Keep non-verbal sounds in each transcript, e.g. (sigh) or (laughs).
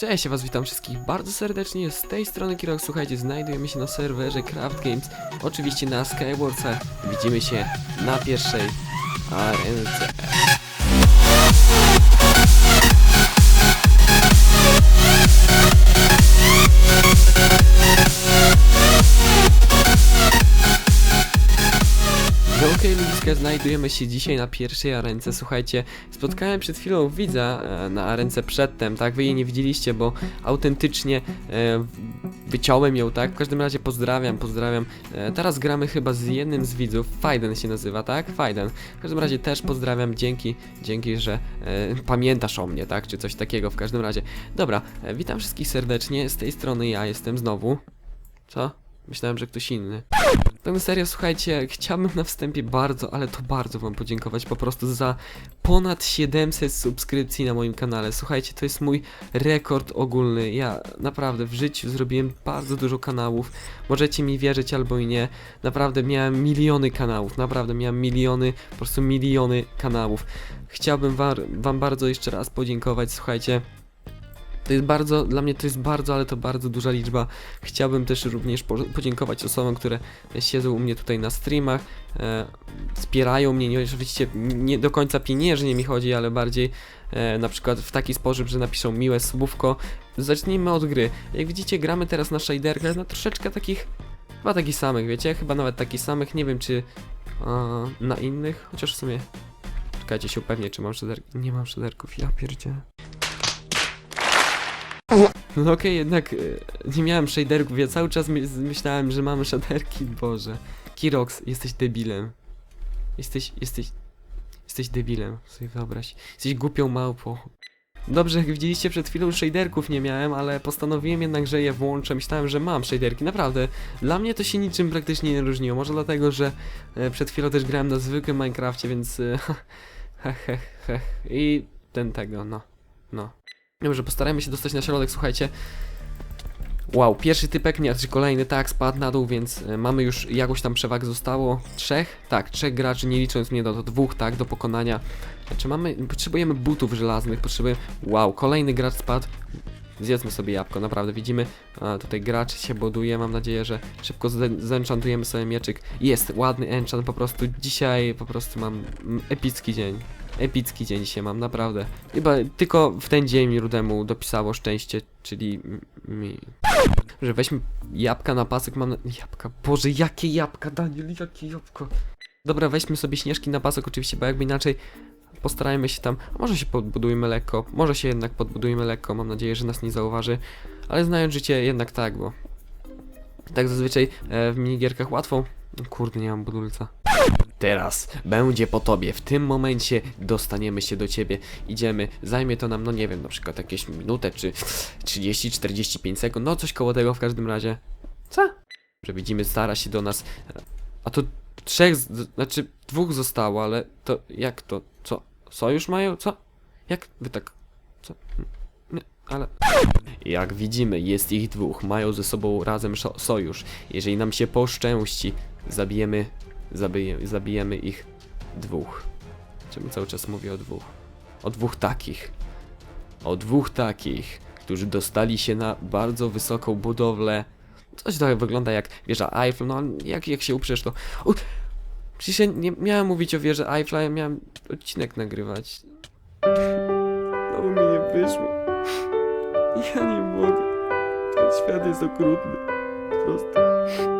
Cześć, ja was witam wszystkich bardzo serdecznie, z tej strony Kirok, słuchajcie, znajdujemy się na serwerze Craft Games, oczywiście na Skywarsach, widzimy się na pierwszej arence. Okej, ludziska, znajdujemy się dzisiaj na pierwszej arence. Słuchajcie, spotkałem przed chwilą widza e, na arence przedtem, tak? Wy jej nie widzieliście, bo autentycznie e, wyciąłem ją, tak? W każdym razie pozdrawiam, pozdrawiam. E, teraz gramy chyba z jednym z widzów, Fajden się nazywa, tak? Fajden. W każdym razie też pozdrawiam, dzięki, dzięki, że e, pamiętasz o mnie, tak? Czy coś takiego, w każdym razie. Dobra, e, witam wszystkich serdecznie, z tej strony ja jestem znowu. Co? Myślałem, że ktoś inny. No serio, słuchajcie, chciałbym na wstępie bardzo, ale to bardzo wam podziękować po prostu za ponad 700 subskrypcji na moim kanale. Słuchajcie, to jest mój rekord ogólny. Ja naprawdę w życiu zrobiłem bardzo dużo kanałów. Możecie mi wierzyć albo i nie. Naprawdę miałem miliony kanałów, naprawdę miałem miliony, po prostu miliony kanałów. Chciałbym wa wam bardzo jeszcze raz podziękować, słuchajcie. To jest bardzo, dla mnie to jest bardzo, ale to bardzo duża liczba. Chciałbym też również po podziękować osobom, które siedzą u mnie tutaj na streamach, e, wspierają mnie, nie, oczywiście nie do końca pieniężnie mi chodzi, ale bardziej e, na przykład w taki sposób, że napiszą miłe słówko. Zacznijmy od gry. Jak widzicie, gramy teraz na shaderkach, na troszeczkę takich, chyba takich samych, wiecie, chyba nawet takich samych, nie wiem czy na innych, chociaż w sumie, czekajcie się upewnię, czy mam shaderki, nie mam shaderków, ja pierdzie. No okej, jednak e, nie miałem shaderków, ja cały czas my myślałem, że mamy shaderki, boże. Kirox, jesteś debilem. Jesteś, jesteś, jesteś debilem, sobie wyobraź. Jesteś głupią małpą. Dobrze, jak widzieliście przed chwilą shaderków nie miałem, ale postanowiłem jednak, że je włączę. Myślałem, że mam shaderki, naprawdę. Dla mnie to się niczym praktycznie nie różniło. Może dlatego, że e, przed chwilą też grałem na zwykłym Minecrafcie, więc... E, (laughs) hech, hech, hech. I ten tego, no. No. Dobrze, postarajmy się dostać na środek, słuchajcie. Wow, pierwszy typek, nie, czy kolejny, tak, spadł na dół, więc e, mamy już jakąś tam przewagę zostało. Trzech? Tak, trzech graczy, nie licząc mnie do, do dwóch, tak, do pokonania. Czy mamy, potrzebujemy butów żelaznych, potrzebujemy, wow, kolejny gracz spadł. Zjedzmy sobie jabłko, naprawdę, widzimy, a, tutaj gracz się buduje, mam nadzieję, że szybko zen- zenchantujemy sobie mieczyk. Jest, ładny enchant, po prostu dzisiaj po prostu mam mm, epicki dzień. Epicki dzień dzisiaj mam, naprawdę. Chyba tylko w ten dzień Rudemu dopisało szczęście, czyli mi. Że weźmy jabłka na pasek, mam. Jabłka, Boże, jakie jabłka, Daniel, jakie jabłko. Dobra, weźmy sobie śnieżki na pasek oczywiście, bo jakby inaczej postarajmy się tam, może się podbudujmy lekko, może się jednak podbudujmy lekko, mam nadzieję, że nas nie zauważy, ale znając życie jednak tak, bo tak zazwyczaj e, w minigierkach łatwo. Kurde, nie mam budulca. Teraz będzie po tobie. W tym momencie dostaniemy się do ciebie. Idziemy. Zajmie to nam, no nie wiem, na przykład jakieś minutę czy 30-45 sekund. No coś koło tego w każdym razie. Co? Że widzimy, stara się do nas. A to trzech, znaczy dwóch zostało, ale to jak to? Co? Sojusz mają? Co? Jak wy tak? Co? Nie, ale. Jak widzimy, jest ich dwóch. Mają ze sobą razem sojusz. Jeżeli nam się poszczęści, zabijemy Zabije, zabijemy ich dwóch. Czemu cały czas mówię o dwóch? O dwóch takich. O dwóch takich, którzy dostali się na bardzo wysoką budowlę. Coś trochę wygląda jak wieża Eiffel, no jak, jak się uprzesz to... U, przecież ja nie miałem mówić o wieży Eiffla, ja miałem odcinek nagrywać. No mi nie wyszło. Ja nie mogę. Ten świat jest okrutny. Po prostu.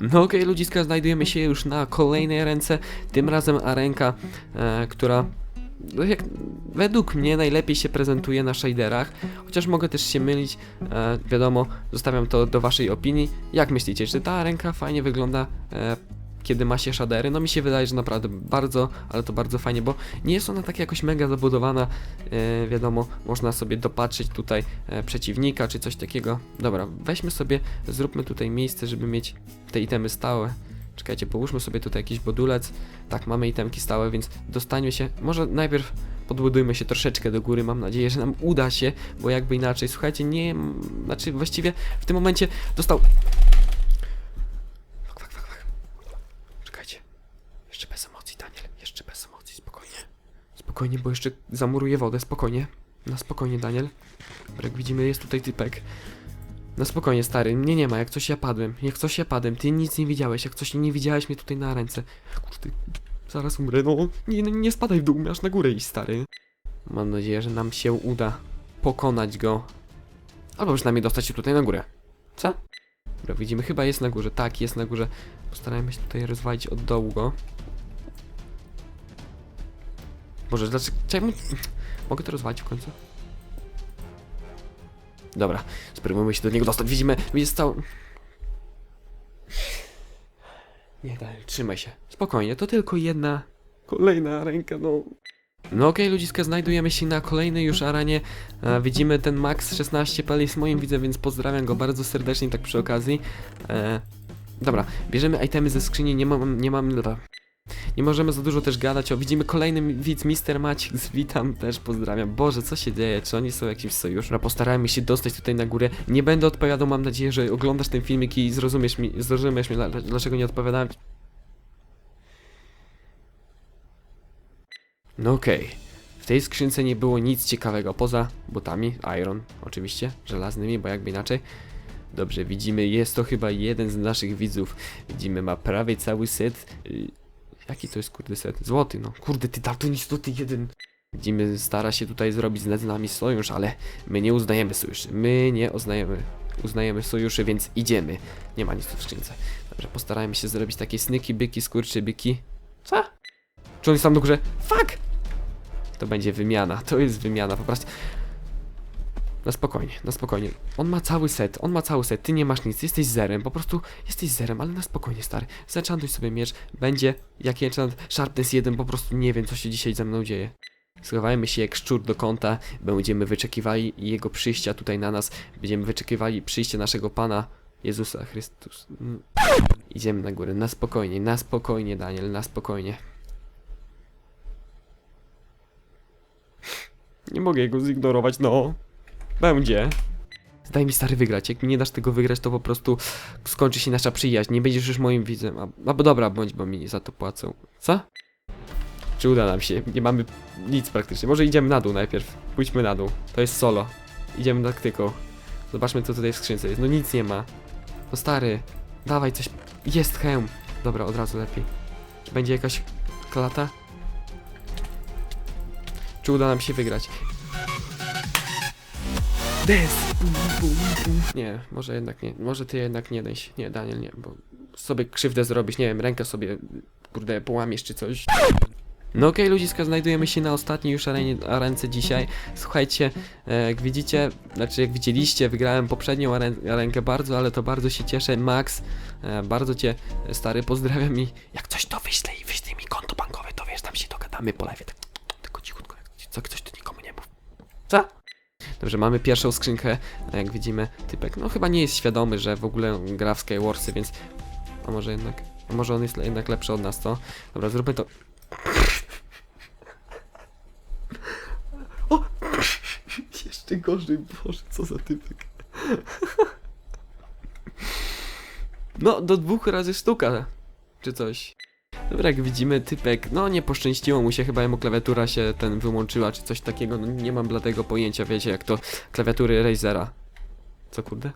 No okej, ludziska, znajdujemy się już na kolejnej ręce, tym razem arenka, e, która no jak, według mnie najlepiej się prezentuje na shaderach, chociaż mogę też się mylić, e, wiadomo, zostawiam to do waszej opinii. Jak myślicie, czy ta ręka fajnie wygląda, e, kiedy ma się shadery? No mi się wydaje, że naprawdę bardzo, ale to bardzo fajnie, bo nie jest ona tak jakoś mega zabudowana, e, wiadomo, można sobie dopatrzyć tutaj e, przeciwnika, czy coś takiego. Dobra, weźmy sobie, zróbmy tutaj miejsce, żeby mieć te itemy stałe. Czekajcie, połóżmy sobie tutaj jakiś bodulec. Tak, mamy itemki stałe, więc dostańmy się. Może najpierw podbudujmy się troszeczkę do góry. Mam nadzieję, że nam uda się, bo jakby inaczej, słuchajcie, nie. Znaczy, właściwie w tym momencie dostał. Fak, fak, fak, fak. Czekajcie. Jeszcze bez emocji, Daniel. Jeszcze bez emocji, spokojnie. Bo jeszcze zamuruję wodę, spokojnie. Na spokojnie, Daniel. Dobra, jak widzimy, jest tutaj typek. Na spokojnie, stary, mnie nie ma, jak coś ja padłem. Jak coś ja padłem, ty nic nie widziałeś, jak coś nie widziałeś mnie tutaj na ręce. Kurde, zaraz umrę, no. Nie, nie, nie spadaj w dół, masz na górę iść, stary. Mam nadzieję, że nam się uda pokonać go. Albo przynajmniej dostać się tutaj na górę. Co? Dobra, widzimy, chyba jest na górze. Tak, jest na górze. Postarajmy się tutaj rozwalić od dołu go. Boże, dlaczego... Czemu... Mogę to rozwalić w końcu? Dobra, spróbujmy się do niego dostać. Widzimy, jest cały... Nie, dalej, trzymaj się. Spokojnie, to tylko jedna... Kolejna ręka, no... No okej, ludziska, znajdujemy się na kolejnej już arenie. E, widzimy ten Max 16 pal jest moim widzem, więc pozdrawiam go bardzo serdecznie tak przy okazji. E, dobra, bierzemy itemy ze skrzyni, nie mam, nie mam... Nie możemy za dużo też gadać, o widzimy kolejny widz, Mister Maciek, (laughs) witam też, pozdrawiam. Boże, co się dzieje, czy oni są jakimś sojuszem? Postarajmy się dostać tutaj na górę. Nie będę odpowiadał, mam nadzieję, że oglądasz ten filmik i zrozumiesz mi, zrozumiesz dla- dlaczego nie odpowiadałem. No okej. W tej skrzynce nie było nic ciekawego poza butami, iron, oczywiście, żelaznymi, bo jakby inaczej. Dobrze, widzimy, jest to chyba jeden z naszych widzów. Widzimy, ma prawie cały set. Jaki to jest kurde set? Złoty, no. Kurde, ty daltonist to ty jeden. Widzimy, stara się tutaj zrobić z nami sojusz, ale my nie uznajemy sojuszy. My nie uznajemy, uznajemy sojuszy, więc idziemy. Nie ma nic tu w skrzynce. Dobrze, postarajmy się zrobić takie snyki, byki, skurczy, byki. Co? Czy on jest tam do górze? Fuck! To będzie wymiana, to jest wymiana, po prostu. Na spokojnie, na spokojnie. On ma cały set, on ma cały set, ty nie masz nic, jesteś zerem, po prostu jesteś zerem, ale na spokojnie, stary. Zaczantuj sobie miecz, będzie jak enchant Sharpness 1, po prostu nie wiem, co się dzisiaj ze mną dzieje. Schowajmy się jak szczur do kąta, będziemy wyczekiwali jego przyjścia tutaj na nas, będziemy wyczekiwali przyjścia naszego Pana Jezusa Chrystus. Mm. Idziemy na górę, na spokojnie, na spokojnie, Daniel, na spokojnie. Nie mogę go zignorować, no. Będzie. Daj mi stary wygrać. Jak mi nie dasz tego wygrać, to po prostu skończy się nasza przyjaźń. Nie będziesz już moim widzem. A, bo dobra, bądź, bo mi za to płacą. Co? Czy uda nam się? Nie mamy nic praktycznie. Może idziemy na dół najpierw. Pójdźmy na dół. To jest solo. Idziemy taktyką. Zobaczmy, co tutaj w skrzynce jest. No nic nie ma. No stary, dawaj coś. Jest hełm. Dobra, od razu lepiej. Czy będzie jakaś klata? Czy uda nam się wygrać? Des! Bum, bum, bum. Nie, może jednak nie. Może ty jednak nie daj się. Nie, Daniel, nie, bo sobie krzywdę zrobisz, nie wiem, rękę sobie, kurde, połamiesz czy coś. No okej, ludziska, znajdujemy się na ostatniej już arenie, arence dzisiaj. Słuchajcie, e, jak widzicie, znaczy jak widzieliście, wygrałem poprzednią aren arenkę bardzo, ale to bardzo się cieszę. Max, e, bardzo cię, e, stary, pozdrawiam i jak coś to wyślę i wyślij mi konto bankowe, to wiesz, tam się dogadamy po live, tak, tylko cichutko, jak co, coś to nikomu nie mów. Co? Dobrze, mamy pierwszą skrzynkę, a jak widzimy, typek, no chyba nie jest świadomy, że w ogóle gra w Skywarsy, więc... A może jednak... A może on jest jednak lepszy od nas, to? Dobra, zróbmy to... O! (laughs) Jeszcze gorzej, Boże, co za typek. (laughs) No, do dwóch razy sztuka, czy coś. Dobra, jak widzimy, typek, no nie poszczęściło mu się, chyba jemu klawiatura się ten wyłączyła, czy coś takiego, no nie mam bladego pojęcia, wiecie, jak to klawiatury Razera. Co kurde?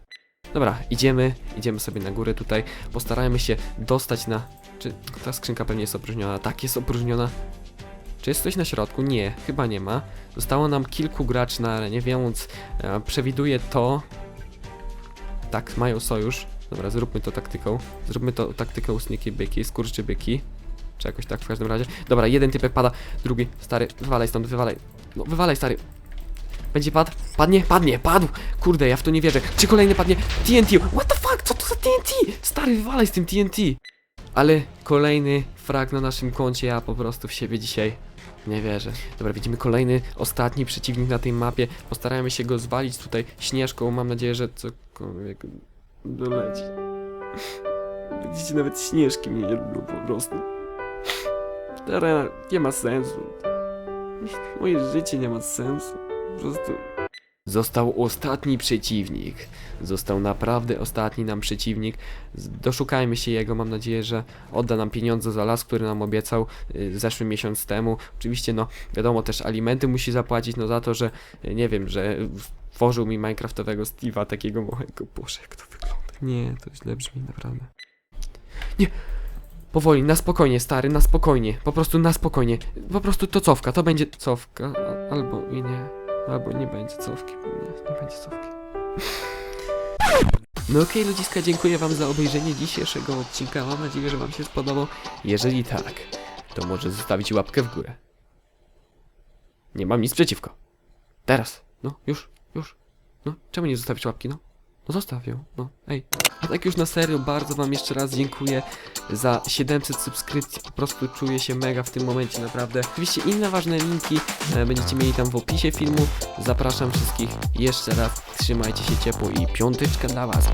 Dobra, idziemy, idziemy sobie na górę tutaj, postarajmy się dostać na... Czy ta skrzynka pewnie jest opróżniona? Tak, jest opróżniona. Czy jest coś na środku? Nie, chyba nie ma. Zostało nam kilku graczy na arenie, więc e, przewiduję to... Tak, mają sojusz. Dobra, zróbmy to taktyką. Zróbmy to taktyką sneaky byki, skurczy byki. Czy jakoś tak w każdym razie. Dobra, jeden typek pada, drugi, stary, wywalaj stąd, wywalaj. No, wywalaj, stary. Będzie padł? Padnie? Padnie, padł! Kurde, ja w to nie wierzę. Czy kolejny padnie? TNT! What the fuck? Co to za TNT? Stary, wywalaj z tym TNT! Ale kolejny frag na naszym koncie, ja po prostu w siebie dzisiaj nie wierzę. Dobra, widzimy kolejny, ostatni przeciwnik na tej mapie. Postarajmy się go zwalić tutaj śnieżką. Mam nadzieję, że cokolwiek doleci. (laughs) Widzicie, nawet śnieżki mnie nie lubią po prostu. Teraz nie ma sensu. Moje życie nie ma sensu. Po prostu Został ostatni przeciwnik. Został naprawdę ostatni nam przeciwnik. Doszukajmy się jego. Mam nadzieję, że odda nam pieniądze za las, który nam obiecał y, zeszły miesiąc temu. Oczywiście, no wiadomo, też alimenty musi zapłacić, no za to, że y, nie wiem, że stworzył mi Minecraftowego Steve'a, takiego małego. Boże, jak to wygląda. Nie, to źle brzmi, naprawdę. Nie! Powoli, na spokojnie, stary, na spokojnie. Po prostu na spokojnie. Po prostu to cofka, to będzie cofka. Albo i nie. Albo nie będzie cofki. Nie, nie będzie cofki. No okej, ludziska, dziękuję wam za obejrzenie dzisiejszego odcinka. Mam nadzieję, że wam się spodobał. Jeżeli tak, to może zostawić łapkę w górę. Nie mam nic przeciwko. Teraz. No, już, już. No, czemu nie zostawić łapki, no? No zostaw ją, no, ej. A tak już na serio, bardzo wam jeszcze raz dziękuję za 700 subskrypcji. Po prostu czuję się mega w tym momencie, naprawdę. Oczywiście inne ważne linki e, będziecie mieli tam w opisie filmu. Zapraszam wszystkich jeszcze raz. Trzymajcie się ciepło i piąteczka dla was.